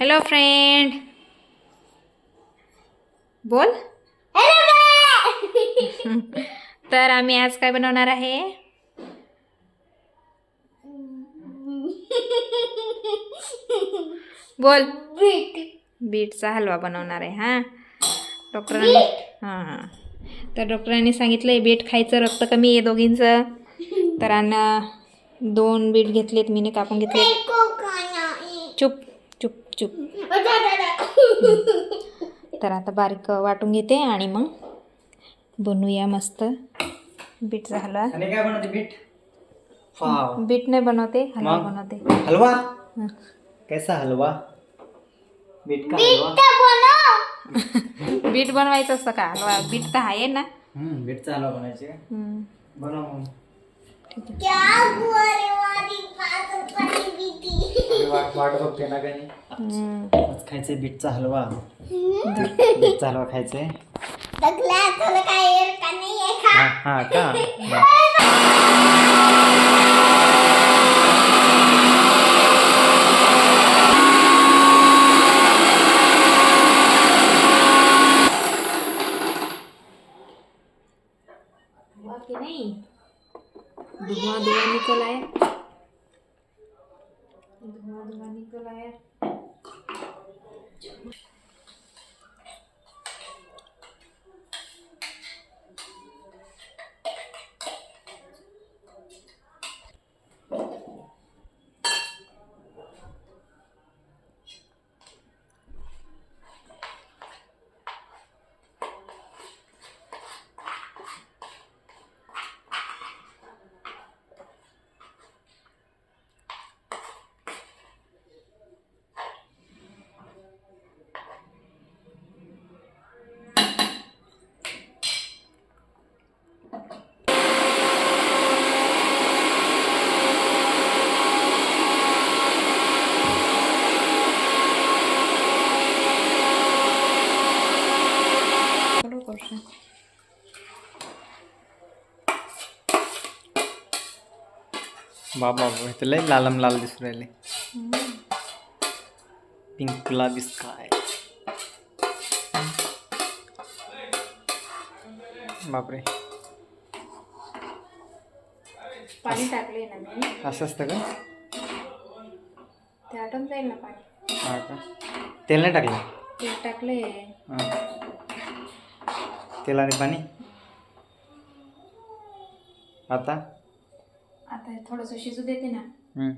Hello friend बोल. तर आम्ही आज काय बनवणार आहे? बोल. बीटचा हलवा बनवणार आहे हां. डॉक्टरांनी हां हां. तर डॉक्टरांनी सांगितलं आहे बीट खायचं रक्त कमी आहे दोघींचं. तर आणि दोन बीट घेतलेत मीने कापून घेतले चुप. चुप. तर आता बारीक वाटून घेते आणि मग बनवूया मस्त. बीटचा हलवा आणि काय बनवते बीट? वाव बीट नाही बनवते हलवा? बनवते. हलवा. कैसा हलवा? बीट का हलवा? बीट बनवायचं असतं का? हलवा. बीट तर आहे ना? हम्म बीटचा हलवा बनायचे. हम्म. बनव. ठीक आहे. अरे वा- वाट बघते ना काही. आज खायचंय बीटचा हलवा. बीटचा हलवा खायचंय. हा हा का? धुआं धुआं निकल आया ਦੁਕਾਨੀ ਕੋਲ ਆਇਆ बाबा इथं लय लालम लाल दिसू राहिले पिंक गुलाबी स्काय बापरे पाणी टाकले ना मी. असं असतं का? ते आटून जाईल ना पाणी. हा का? तेल नाही टाकलं? तेल टाकले हां. तेल आणि पाणी? आता? आता हे थोडंसं शिजू देते ना हम्म.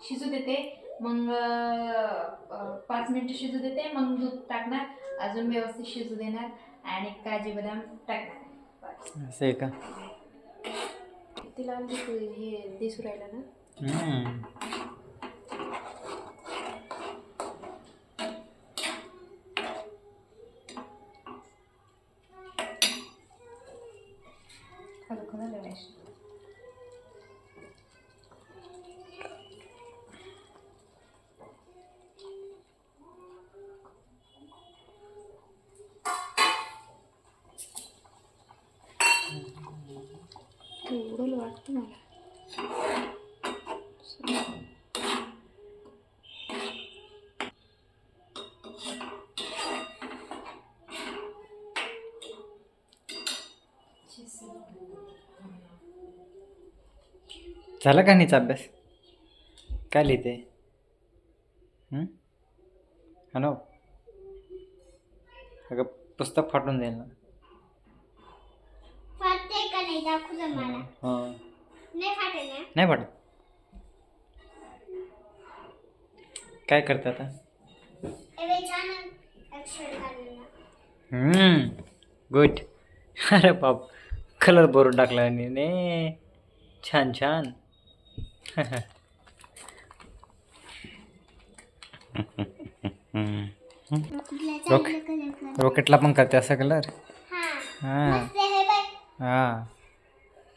शिजू देते मग अं, पाच मिनिटं शिजू देते मग दूध टाकणार अजून व्यवस्थित शिजू देणार आणि काजू बदाम टाकणार बस. असं आहे का तिला दिसू हे दिसू राहिलं ना हम्म. खरं खरं झाला का नीचा अभ्यास? काय लिहिते? हॅलो? अगं पुस्तक फाटून जाईल ना. फाटते का नाही? दाखवू दे मला. हां. नाही फाटेल ना? नाही फाटत. काय करते आता? एवे छान अक्षर काढलेला हम्म. गुड अरे बाप. कलर भरून टाकला आणि ने छान छान. कुठल्या रोक चांगलं कलर कर रॉकेटला पण करते असा कलर हा हां हे हां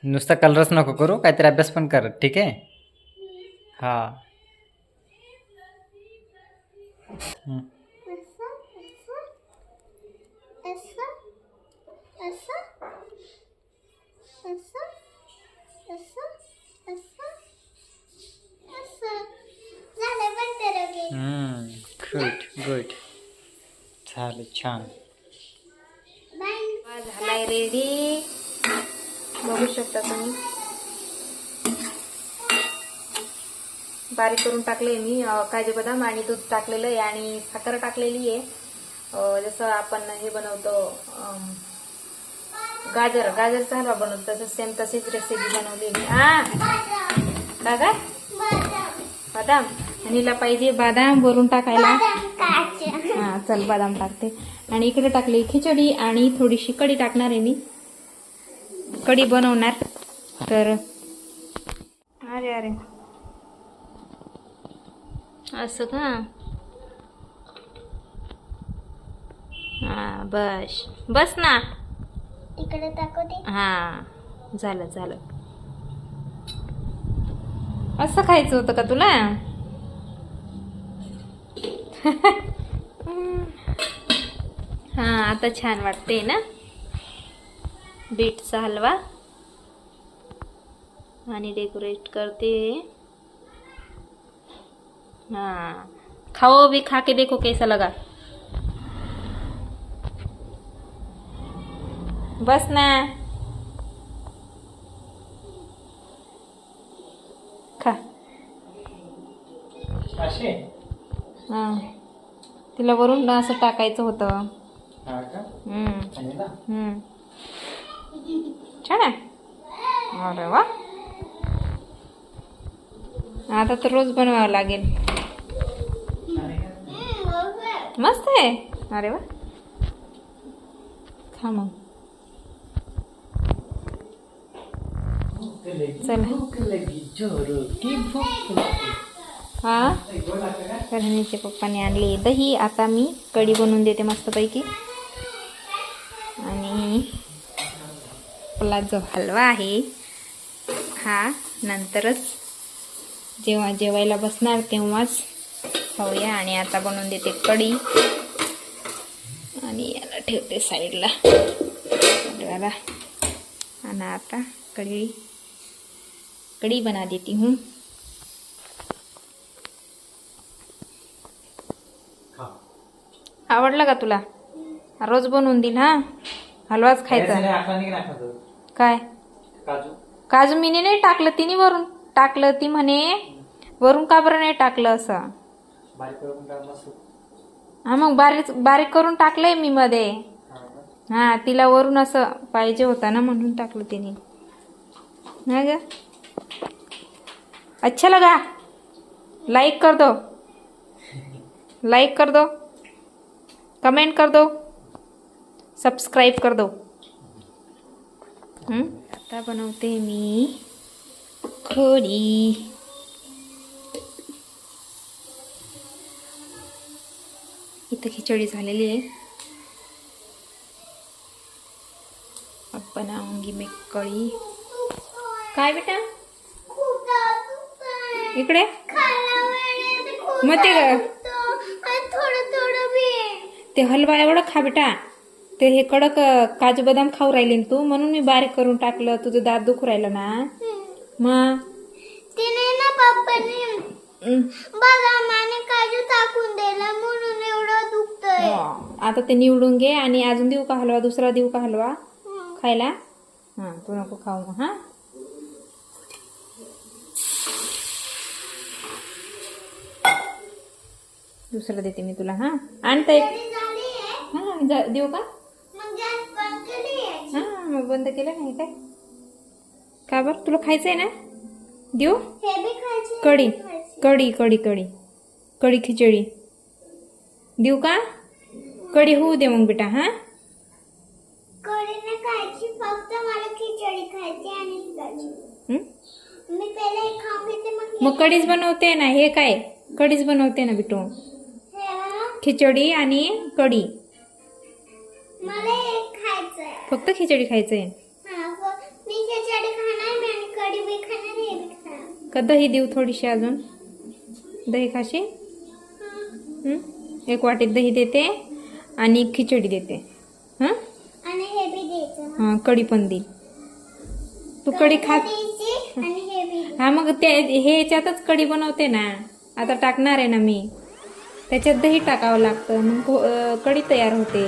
नुसता कलरच नको करू काहीतरी अभ्यास पण कर ठीक आहे हां. असं असं असं असं असं असं असं असं झालं पण तर हम्म. गुड गुड झालं छान. झालाय रेडी बघू शकता तुम्ही. बारीक करून टाकले मी काजू बदाम आणि दूध टाकलेलं आहे आणि साखर टाकलेली आहे. अं, जसं आपण हे बनवतो गाजर. गाजरचा हलवा बनवतो तसं सेम तशीच रेसिपी बनवली मी आ काय काय बदाम. आणि हिला पाहिजे बदाम वरून टाकायला. हा चल बदाम टाकते. आणि इकडे टाकली खिचडी आणि थोडीशी कढी टाकणार आहे मी. कढी बनवणार. तर अरे अरे. असं का? हा बस. बस ना. इकडे दाखवते हा झालं झालं. असं खायचं होतं का तुला? हा आता छान वाटते ना? बीटचा हलवा. आणि डेकोरेट करते. हा खाओ भी खा के देखो कैसा लगा. बस ना खा असे? हा. तिला वरून असं टाकायचं होतं. हा हम्म, हम्म. छान आहे. अरे वा. आता तर रोज बनवावं लागेल. मस्त आहे. अरे वा. खा मग. चला. भूक लगी जोरो की भूक लगी. हा? तर पप्पाने आणली दही. आता मी कढी बनवून देते मस्तपैकी. आणि आपला जो हलवा आहे हा नंतरच जेव्हा जेवायला बसणार तेव्हाच खाऊया. आणि आता बनवून देते कढी. आणि याला ठेवते साईडला. हलव्याला. आणि आता कढी कढी बना देती हूँ. आवडलं का तुला? रोज बनवून देईल हा? हलवाच खायचा. नाही काय? काजू. काजू मीने नाही टाकलं तिने वरून टाकलं ती म्हणे वरून का बरं नाही टाकलं असं? हा मग बारीक बारीक करून टाकलंय मी मध्ये. हा तिला वरून असं पाहिजे होता ना म्हणून टाकलं तिने. हा ग? अच्छा लगा. लाइक कर दो. लाइक कर दो. कमेंट कर दो, सब्सक्राइब कर दो। हं? आता बनवते मी, कढी। इथं खिचडी आहे अब बनाऊँगी मैं कढी। काय बेटा? इकडे। ते बी ते हलवा एवढं खा बेटा. ते हे कडक काजू बदाम खाऊ राहिले ना तू. म्हणून मी बारीक करून टाकलं. तुझं दात दुखू राहिलं ना. मग तिने ना पप्पाने हं. बदाम आणि काजू टाकून दिला. म्हणून एवढं दुखतंय. आता ते निवडून घे आणि अजून देऊ का हलवा? दुसरा देऊ का हलवा? खायला? हां तू नको खाऊ मग हां? दुसरं देते मी तुला हां? आणता एक. हां जा- देऊ का? मग गॅस बंद केली आहे. हां मग बंद केलं नाही काय? का बरं? तुला खायचं आहे ना? देऊ? हे बी खायची कढी. कढी कढी कढी. कढी खिचडी. देऊ का? कढी होऊ दे मग बेटा हां? कढी नाही खायची फक्त मला खिचडी खायची आणि शिकायची हं? मी पहिले हे खाऊन घेते मग हे- मग कढीच बनवते ना हे काय? कढीच बनवते ना बिटू. हे बघा, खिचडी आणि कढी. मला खायचंय. फक्त खिचडी खायचंय? हा फ- मी खिचडी खाणार मी आणि कढी बी खाणार हे बी खाणार. का दही देऊ थोडीशी अजून? दही खाशी? एक वाटीत दही देते आणि खिचडी देते. हां? आणि हे बी द्यायचं. हां कढी पण दे. तू कढी खा आणि हे बी हा मग ते हे याच्यातच कढी बनवते ना. आता टाकणार आहे ना मी. त्याच्यात दही टाकावं लागतं. मग कढी तयार होते.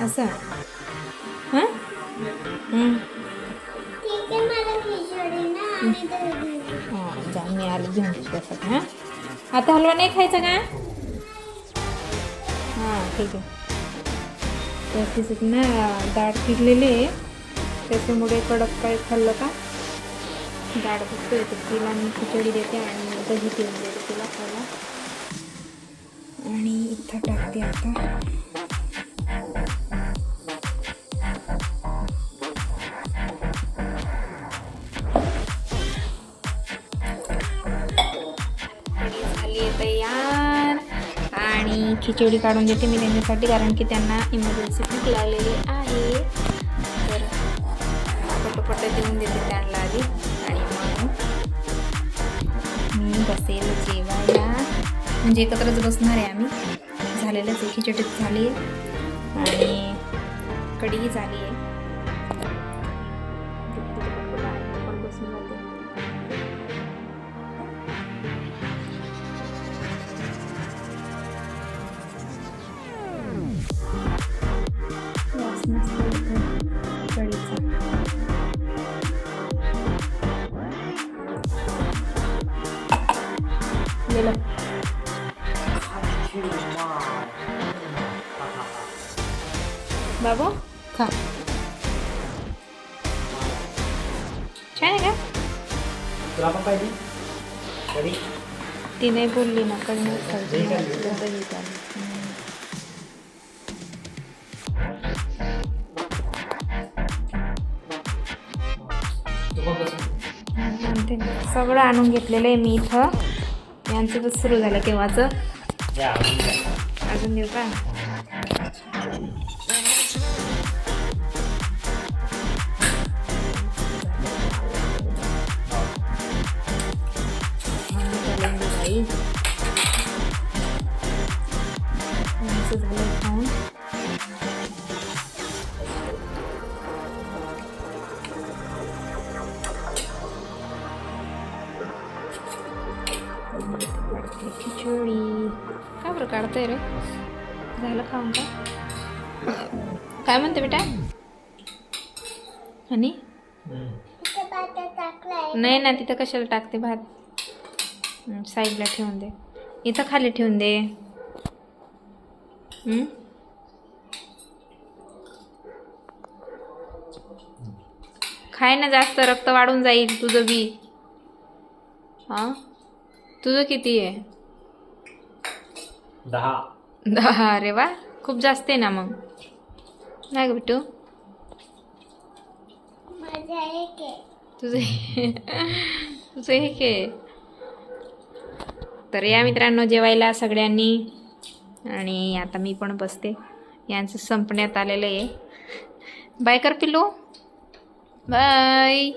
असं? हां? हां. जा मी आले घेऊन तसं हां? आता हलवा नाही खायचा का? हां ठीक आहे. तर तिचं ना डाळ फिरलेली आहे. त्याच्यामुळे कडक काय खाल्लं का? डाळ फक्त येते. तिला मी खिचडी देते आणि दही देऊन देते तिला खायला. आणि इथं टाकते आता. खिचडी काढून देते मी त्यांच्यासाठी कारण की त्यांना इमर्जन्सी भूक लागलेली आहे. तर पटपट देऊन देते त्यांना आधी आणि मग मी बसेल जेवायला. म्हणजे एकत्रच बसणार आहे आम्ही. झालेलंच आहे खिचडीच झाली आहे. आणि कढीही झाली आहे. बाबू खा छान आहे का तुला पण पाहिजे कढी ती नाही बोलली ना कधी नाही खायची दही मला खाल्ली तुला का? दही खाल्ली. हम्म. तू पण कसं आणते ना. सगळं आणून घेतलेलं आहे मी इथं यांचं तर सुरू झालं केव्हाचं. अजून देऊ का झालं खाऊन खिचडी. का बरं काढतंय रे? झालं खाऊन का काय म्हणते बेटा? आणि नाही ना तिथं कशाला टाकते भात? साईडला ठेवून दे. इथं खाली ठेवून दे. हं? खाय ना जास्त रक्त वाढून जाईल तुझं बी. हां? तुझं किती आहे? दहा. दहा अरे वा. खूप जास्त आहे ना मग. नाही ग आहे. तुझे तुझं हे के तर या मित्रांनो जेवायला सगळ्यांनी आणि आता मी पण बसते. यांचं संपण्यात आलेलं आहे. बाय कर पिल्लू. बाय.